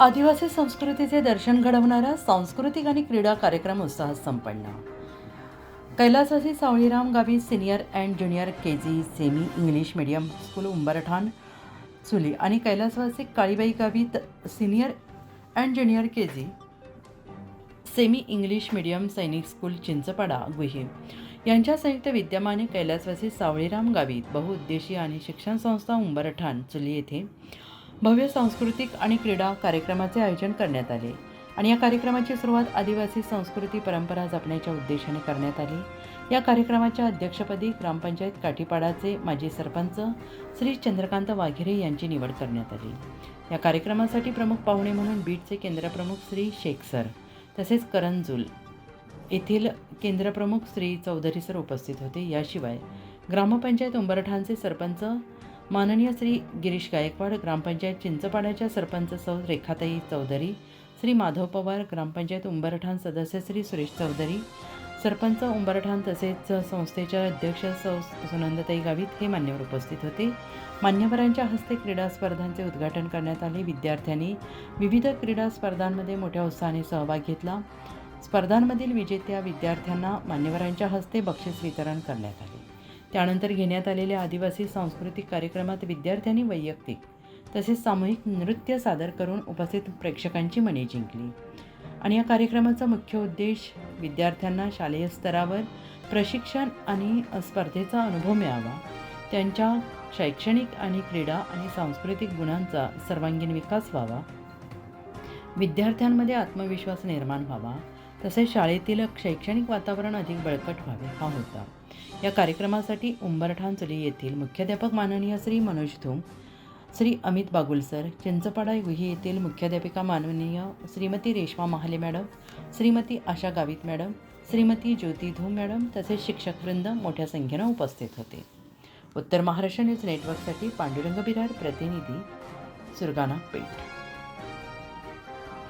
आदिवासी संस्कृतीचे दर्शन घडवणारा सांस्कृतिक आणि क्रीडा कार्यक्रम उत्साहात संपन्न. कैलासवासी सावळीराम गावी senior and junior K G semi English medium school Umbarthan Chuli आणि कैलासवासी काळीबाई गावी त- senior and junior K G semi English medium सैनिक स्कूल चिंचपाडा गुहे यांच्या संयुक्त विद्यमाने कैलासवासी सावळीराम गावीत बहुउद्देशीय आणि शिक्षण संस्था उंबरठाण चुली येथे भव्य सांस्कृतिक आणि क्रीडा कार्यक्रमाचे आयोजन करण्यात आले आणि या कार्यक्रमाची सुरुवात आदिवासी संस्कृती परंपरा जपण्याच्या उद्देशाने करण्यात आली. या कार्यक्रमाच्या अध्यक्षपदी ग्रामपंचायत काठीपाडाचे माजी सरपंच श्री चंद्रकांत वाघेरे यांची निवड करण्यात आली. या कार्यक्रमासाठी प्रमुख पाहुणे म्हणून बीडचे केंद्रप्रमुख श्री शेख सर तसेच करंजुल येथील केंद्रप्रमुख श्री चौधरी सर उपस्थित होते. याशिवाय ग्रामपंचायत उंबरठाणचे सरपंच माननीय श्री गिरीश गायकवाड ग्रामपंचायत चिंचपाड्याच्या सरपंच सौ रेखाताई चौधरी श्री माधव पवार ग्रामपंचायत उंबरठाण सदस्य श्री सुरेश चौधरी सरपंच उंबरठाण तसेच संस्थेच्या अध्यक्ष सौ सुनंदताई गावित हे मान्यवर उपस्थित होते. मान्यवरांच्या हस्ते क्रीडा स्पर्धांचे उद्घाटन करण्यात आले. विद्यार्थ्यांनी विविध क्रीडा स्पर्धांमध्ये मोठ्या उत्साहाने सहभाग घेतला. स्पर्धांमधील विजेत्या विद्यार्थ्यांना मान्यवरांच्या हस्ते बक्षीस वितरण करण्यात आले. त्यानंतर घेण्यात आलेल्या आदिवासी सांस्कृतिक कार्यक्रमात विद्यार्थ्यांनी वैयक्तिक तसेच सामूहिक नृत्य सादर करून उपस्थित प्रेक्षकांची मने जिंकली. आणि या कार्यक्रमाचा मुख्य उद्देश विद्यार्थ्यांना शालेय स्तरावर प्रशिक्षण आणि स्पर्धेचा अनुभव मिळावा. त्यांच्या शैक्षणिक आणि क्रीडा आणि सांस्कृतिक गुणांचा सर्वांगीण विकास व्हावा. विद्यार्थ्यांमध्ये आत्मविश्वास निर्माण व्हावा. तसेच शाळेतील शैक्षणिक वातावरण अधिक बळकट व्हावे हा होता या कार्यक्रमासाठी उंबरठाणचुली येथील मुख्याध्यापक माननीय श्री मनोज धूम श्री अमित बागुल सर चिंचपाडा गुही येथील मुख्याध्यापिका माननीय Shrimati Reshma Mahale madam Shrimati Asha Gavit madam Shrimati Jyoti Dhoom madam तसेच शिक्षकवृंद मोठ्या संख्येनं उपस्थित होते. उत्तर महाराष्ट्र न्यूज नेटवर्कसाठी पांडुरंग बिरार प्रतिनिधी सुरगाणा पेठ.